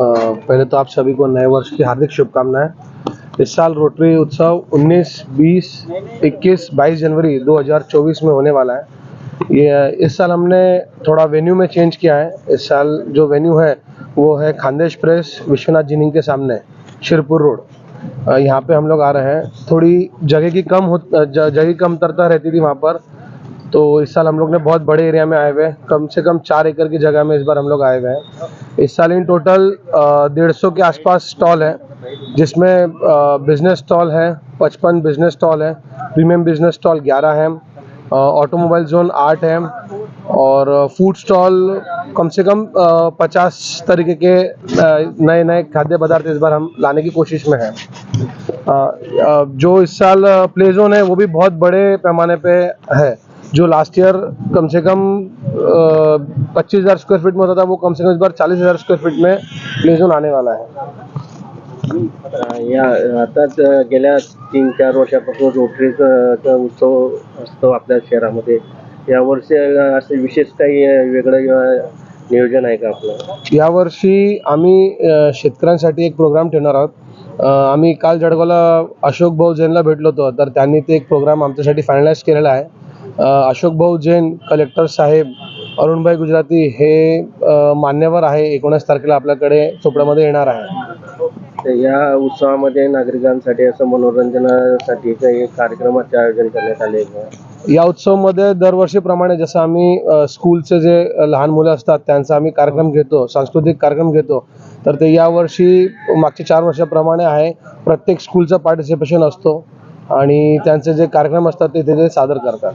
पहले तो आप सभी को नए वर्ष की हार्दिक शुभकामनाएँ। इस साल रोटरी उत्सव 19, 20, 21, 22 जनवरी 2024 में होने वाला है। ये इस साल हमने थोड़ा वेन्यू में चेंज किया है। इस साल जो वेन्यू है वो है खानदेश प्रेस विश्वनाथ जिनिंग के सामने शिरपुर रोड। यहाँ पे हम लोग आ रहे हैं। थोड़ी जगह की कम हो जगह कमतरता रहती थी वहाँ पर। तो इस साल हम लोग ने बहुत बड़े एरिया में आए हुए हैं। कम से कम चार एकड़ की जगह में इस बार हम लोग आए हुए हैं। इस साल इन टोटल डेढ़ सौ के आसपास स्टॉल है, जिसमें बिज़नेस स्टॉल है, पचपन बिज़नेस स्टॉल है, प्रीमियम बिज़नेस स्टॉल ग्यारह है ऑटोमोबाइल जोन आठ है, और फ़ूड स्टॉल कम से कम पचास तरीके के नए नए खाद्य पदार्थ इस बार हम लाने की कोशिश में हैं। जो इस साल प्ले जोन है, वो भी बहुत बड़े पैमाने पे है, जो लास्ट ईयर कम से कम पच्चीस हजार स्क्वायर फीट में होता था वो कम से कम इस बार चालीस हजार स्क्वायर फीट में प्ले जोन आने वाला है। या आता गेल्या तीन चार वर्षापासून रोटरीचा उत्सव असतो आपल्या शहरामध्ये. यावर्षी असं विशेष काही वेगळं नियोजन आहे का आपलं? यावर्षी आम्ही शेतकऱ्यांसाठी एक प्रोग्राम ठेवणार आहोत. आम्ही काल जळगावला अशोक भाऊ जैनला भेटलो होतो तर त्यांनी ते एक प्रोग्राम आमच्यासाठी फायनलाइज केलेला आहे. अशोक भाऊ जैन कलेक्टर साहेब अरुणभाई गुजराती हे मान्यवर आहे. एकोणीस तारखेला आपल्याकडे चोपड्यामध्ये येणार आहे. या उत्सवामध्ये नागरिकांसाठी असं मनोरंजनासाठी काही कार्यक्रमाचे आयोजन करण्यात आले या उत्सवमध्ये दरवर्षीप्रमाणे जसं आम्ही स्कूलचे जे लहान मुलं असतात त्यांचा आम्ही कार्यक्रम घेतो सांस्कृतिक कार्यक्रम घेतो. तर ते यावर्षी मागच्या चार वर्षाप्रमाणे आहे. प्रत्येक स्कूलचं पार्टिसिपेशन असतो आणि त्यांचे जे कार्यक्रम असतात ते ते सादर करतात.